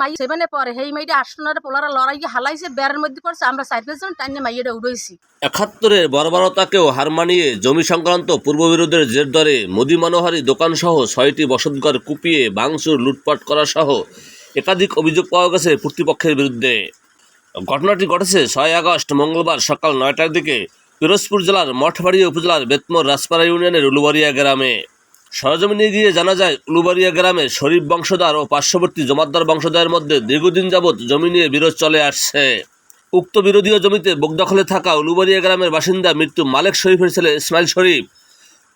মাই সেভেনে পরে সেই মাইটা আটশোনারে পোলারা লড়াই হালাইছে, বেড়ার মধ্যে পড়ছে, আমরা চার পাঁচজন টাইনে মাইয়াটা উড়াইছি। একাত্তরের বর্বরতাকেও হার মানিয়ে জমি সংক্রান্ত পূর্ববিরোধের জের ধরে মোদি মনোহারি দোকানসহ ছয়টি বসতঘর কুপিয়ে ভাঙচুর, লুটপাট করা সহ একাধিক অভিযোগ পাওয়া গেছে কর্তৃপক্ষের বিরুদ্ধে। ঘটনাটি ঘটেছে ছয় আগস্ট, মঙ্গলবার সকাল নয়টার দিকে পিরোজপুর জেলার মঠবাড়ি উপজেলার বেতমোর রাজপাড়া ইউনিয়নের উলুবাড়িয়া গ্রামে। সরজমিনে গিয়ে জানা যায়, উলুবাড়িয়া গ্রামের শরীফ বংশধর ও পার্শ্ববর্তী জমাদ্দার বংশধরের মধ্যে দীর্ঘদিন যাবৎ জমি নিয়ে বিরোধ চলে আসছে। উক্ত বিরোধীয় জমিতে বোকদখলে থাকা উলুবাড়িয়া গ্রামের বাসিন্দা মৃত্যু মালেক শরীফের ছেলে ইসমাইল শরীফ।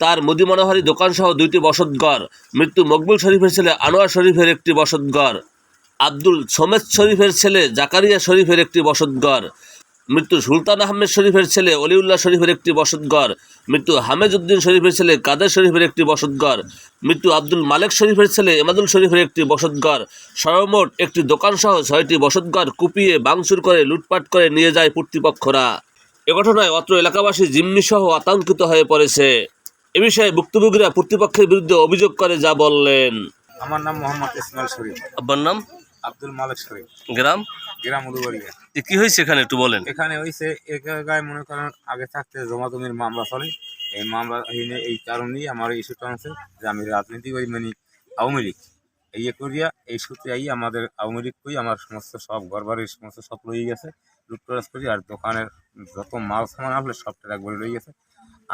তার মুদি মনোহারি দোকানসহ দুইটি বসতঘর। মৃত্যু মকবুল শরীফের ছেলে আনোয়ার শরীফের একটি বসতঘর। আব্দুল সোমেদ শরীফের ছেলে জাকারিয়া শরীফের একটি বসতঘর। মৃত্যু সুলতান আহমেদ শরীফের ছেলে অলিউল্লাহ শরীফের একটি বসতঘর মৃত্যু হামেদ উদ্দিন শরীফের ছেলে কাদের শরীফের একটি বসতঘর মৃত্যু আব্দুল মালেক শরীফের ছেলে এমাদুল শরীফের একটি বসতঘর সর্বমোট একটি দোকানসহ ছয়টি বসতঘর কুপিয়ে বাংচুর করে লুটপাট করে নিয়ে যায় কর্তৃপক্ষরা। এ ঘটনায় অত্র এলাকাবাসী জিম্মি সহ আতঙ্কিত হয়ে পড়েছে। এ বিষয়ে ভুক্তভোগীরা কর্তৃপক্ষের বিরুদ্ধে অভিযোগ করে যা বললেন। আমার নাম মোহাম্মদ ইসমাইল শরীফ। আব্বার নাম? আব্দুল মালিক শরীফ। গ্রাম? গ্রাম উলুবাড়িয়া কি হয়েছে এখানে একটু বলেন। এখানে হয়েছে এক জায়গায় মনে করেন আগে থাকতে জমা জমির মামলা চলে। এই মামলা এই কারণেই আমার ইস্যুটা আছে যে আমি রাজনীতি করি মানে আওয়ামী লীগ। এই ইয়ে করিয়া এই সূত্রে আই আমাদের আওয়ামী লীগ করি আমার সমস্ত সব ঘরবাড়ির সমস্ত সব লই গেছে। লুটতরাজ করি আর দোকানের যত মাল সামান আসলে সবটা একবারে লই গেছে।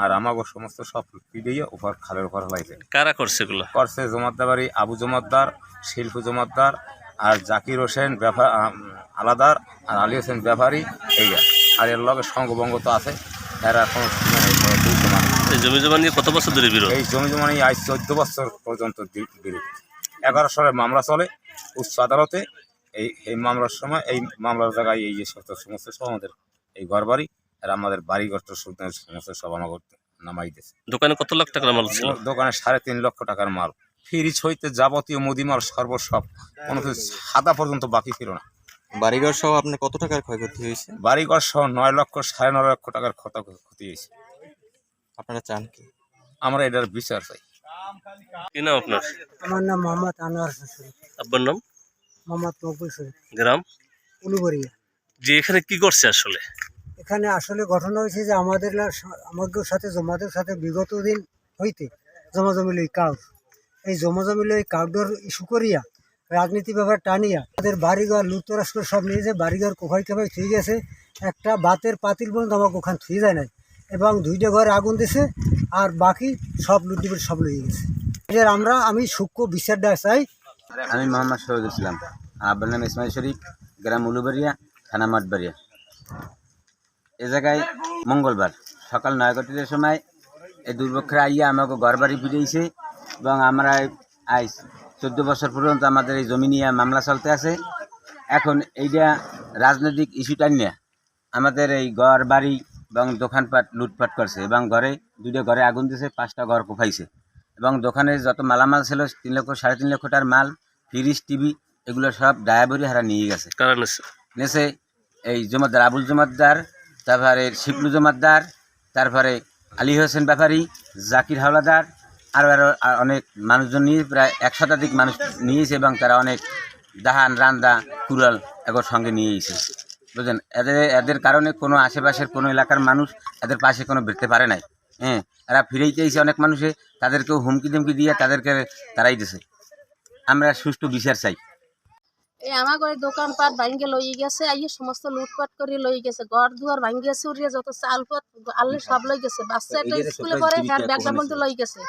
আর আমাকে সমস্ত সব পিড়িয়ে উপর খালের উপর হলাইছে কারা করছে এগুলো? করছে জমাদ্দার বাড়ি আবু জমাদ্দার শিল্প জমাদ্দার আর জাকির হোসেন ব্যাপার আলাদার আর আলী হোসেন ব্যাপারী এই আর। এর লগে সঙ্গবঙ্গ তো আছে। এরা কোনো এই জমি জমা নিয়ে কত বছর ধরে বিরোধ? এই জমি জমা নিয়ে আজ চোদ্দ বছর পর্যন্ত বিরোধ। এগারো সালের মামলা চলে উচ্চ আদালতে। এই এই মামলার সময় এই মামলার জায়গায় এই যে সমস্ত সমস্ত সব আমাদের এই ঘর বাড়ি আর আমাদের বাড়ি গষ্ট সমস্ত সব আমাকে নামাই দিয়েছে। দোকানে কত লাখ টাকার মাল ছিল? দোকানে সাড়ে তিন লক্ষ টাকার মাল। ফ্রিজ হইতে যাবতীয় মুদিমাল সর্বসব কোনো কিছু সাদা পর্যন্ত বাকি ছিল না। বাড়িঘর সহ আপনার কত টাকার ক্ষয়ক্ষতি হয়েছে? বাড়িঘর সহ নয় লক্ষ সাড়ে নয় লক্ষ টাকার ক্ষত ক্ষতি হয়েছে। আপনারা চান কি? আমরা এটার বিচার চাই। কি নাম আপনার? আমার নাম মোহাম্মদ আনোয়ার শরীফ। আব্বার নাম? মোহাম্মদ মকবুল শরীফ। গ্রাম? উলুবরিয়া। যে এখানে কি করছে আসলে? এখানে আসলে ঘটনা হয়েছে যে আমাদের আমাদের সাথে জমাদের সাথে বিগত দিন হইতে জমাজমি লই কাউর এই জমাজমি লই কাউডর ইস্যু করিয়া, রাজনীতি ব্যাপার টানিয়া, তাদের বাড়িঘর লুটতরাস সব নিয়ে যায় বাড়িঘর কোভাই কোভাই থুই গেছে, একটা বাতের পাতিল পর্যন্ত আমাকে ওখানে থুই যায় নাই। এবং দুইটা ঘরে আগুন দিছে, আর বাকি সব লুটিপুট সব লইয়ে গেছে। এর আমরা, আমি সূক্ষ্ম বিচারটা চাই। আমি মোহাম্মদ শহীদুল ইসলাম। আব্বার নাম ইসমাইল শরীফ, গ্রাম উলুবাড়িয়া, থানা মাঠবাড়িয়া। এ জায়গায় মঙ্গলবার সকাল নয় সময় এই দুর্ভিক্ষরা আইয়া আমাকে ঘর বাড়ি ফিরেছে এবং আমরা আজ চোদ্দ বছর পর্যন্ত আমাদের এই জমি নিয়ে মামলা চলতে আছে। এখন এইটা রাজনৈতিক ইস্যুটা নিয়ে আমাদের এই ঘর বাড়ি এবং দোকানপাট লুটপাট করছে এবং ঘরে দুটো ঘরে আগুন দিয়েছে পাঁচটা ঘর কোপাইছে এবং দোকানে যত মালামাল ছিল তিন লক্ষ সাড়ে তিন লক্ষ টাকার মাল ফ্রিজ টিভি এগুলো সব ডায়াবরি হারা নিয়ে গেছে। নেছে? এই জমাদ্দার আবুল জমাদ্দার তারপরে শিবলু জমাদ্দার তারপরে আলী হোসেন ব্যাপারী জাকির হাওলাদার আরও আরও আর অনেক মানুষজন নিয়ে প্রায় এক শতাধিক মানুষ নিয়েছে এবং তারা অনেক দাহান রান্দা কুড়াল এগোর সঙ্গে নিয়ে এসেছে। বুঝলেন? এদের এদের কারণে কোনো আশেপাশের কোনো এলাকার মানুষ এদের পাশে কোনো বেরতে পারে নাই। হ্যাঁ এরা ফিরেই চাইছে অনেক মানুষে তাদেরকেও হুমকি ধুমকি দিয়ে তাদেরকে তারাই দিছে। আমরা সুষ্ঠু বিচার চাই। এই আমার ঘরে দোকানপাট ভাঙ্গে লই গেছে আইয়ে সমস্ত লুটপাট করে লই গেছে ঘর দুয়ার ভাঙ্গে চুরিয়ে যত চাল পথ আল্লে সব লই গেছে বাচ্চা একটা স্কুলে পড়ে ব্যাগটা। লই গেছে।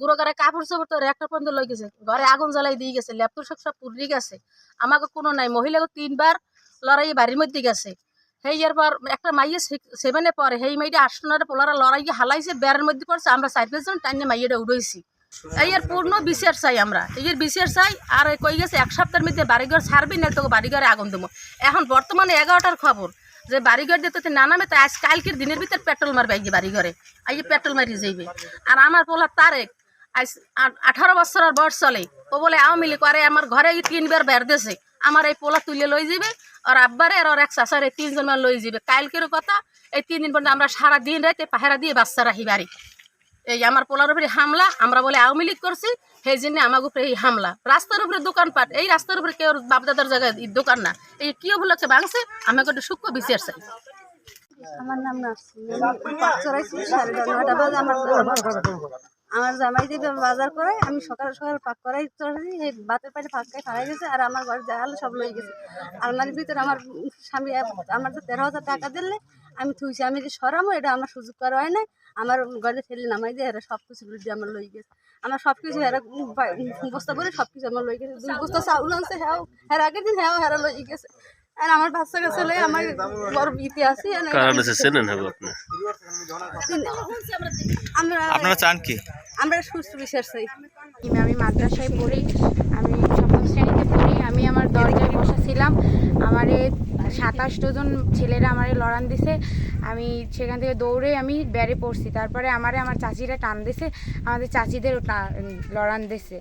গুঁড়ো করে কাপড় চোপড় তো একটা পর্যন্ত লই গেছে। ঘরে আগুন জ্বালাই দিয়ে গেছে, ল্যাপটপ সব সব পুড়ি গেছে। আমাকে কোনো নাই, মহিলাকে তিনবার লড়াই বাড়ির মধ্যে গেছে। সেই ইয়ার পর একটা মাইয়ে সেভেনে পরে, সেই মাইটা আটশোনারে পোলারা লড়াই হালাইছে, বেড়ার মধ্যে পড়ছে, আমরা চার পাঁচজন টাইনে মাইয়েটা উড়াইছি। এই এর পূর্ণ বিচার চাই আমরা। এর বিচার চাই, আর কই গেছে, এক সপ্তাহের মধ্যে বাড়িঘর ছাড়বি না তোকে বাড়িঘরে আগুন দেবো। এখন বর্তমানে এগারোটার খবর, যে বাড়িঘর যেতে না নামে তাই আজ কালকের দিনের ভিতর পেট্রোল মারবে এই বাড়িঘরে। এই পেট্রোল মারি যাইবে। আর আমার পোলা তারেক আঠারো বছর আর বয়স চলে। ও বলে, আওয়ামী লীগ আরে আমার ঘরে এই তিনবার বের দেছে। আমার এই পোলা তুলে লই যাবে, আর আব্বারে আর এক চাষারে তিনজন মান লই যাবে। কালকের কথা, এই তিন দিন পর্যন্ত আমরা সারা দিন রাতে পাহারা দিয়ে বাচ্চা রাখি বাড়ি। এই আমার পোলার উপরে হামলা, আমরা বলে, আওয়ামী লীগ করছি, সেই জন্য আমার উপরে এই হামলা। রাস্তার উপরে দোকানপাট, এই রাস্তার উপরে কেউ বাপদাদার জায়গায় এই দোকান না। এই কি উপলক্ষে ভাঙছে, আমাকে একটু সূক্ষ্ম বিচার চাই। আমার নাম আমার আমার জামাই দিয়ে বাজার করে আমি সকাল সকাল পাক করাই চড়াইছি এই বাতের পাশে ফাঁকায় খাড়াই গেছে, আর আমার ঘরে হলো সব লয়ে গেছে। আলমারির ভিতরে আমার স্বামী, আমার তো তেরো হাজার টাকা দিলে আমি থুইছি, আমি যে সরামো, এটা আমার সুযোগ করা হয় নাই। আমার ঘরে ফেলে নামাই দিয়ে, এরা সব কিছু লুট আমার লই গেছে। আমার সব কিছু এরা বস্তা করে সব কিছু আমার লই গেছে। দুই বস্তা চাউল আনছে হ্যাঁ হ্যাঁ আগের দিন হ্যাঁ হ্যাঁ লই গেছে। আর আমার বাচ্চা কাছে লই আমার বড় ইতিহাসই আছে কারণ আছে চেনেন হবে আপনি? আমরা আপনারা চান কি? আমরা সুস্থ বিশ্বাস চাই। আমি মাদ্রাসায় পড়ি আমি সপ্তম শ্রেণীতে পড়ি আমি আমার দরজায় বসেছিলাম আমার সাতাশ জন ছেলেরা আমারে লড়ান দিছে। আমি সেখান থেকে দৌড়ে আমি বেড়ে পড়ছি। তারপরে আমারে আমার চাচিরা টান দিছে, আমাদের চাচিদেরও লড়ান দিছে।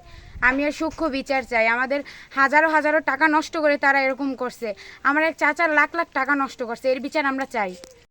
আমি আর সূক্ষ্ম বিচার চাই। আমাদের হাজারো হাজারো টাকা নষ্ট করে তারা এরকম করছে। আমার এক চাচার লাখ লাখ টাকা নষ্ট করছে। এর বিচার আমরা চাই।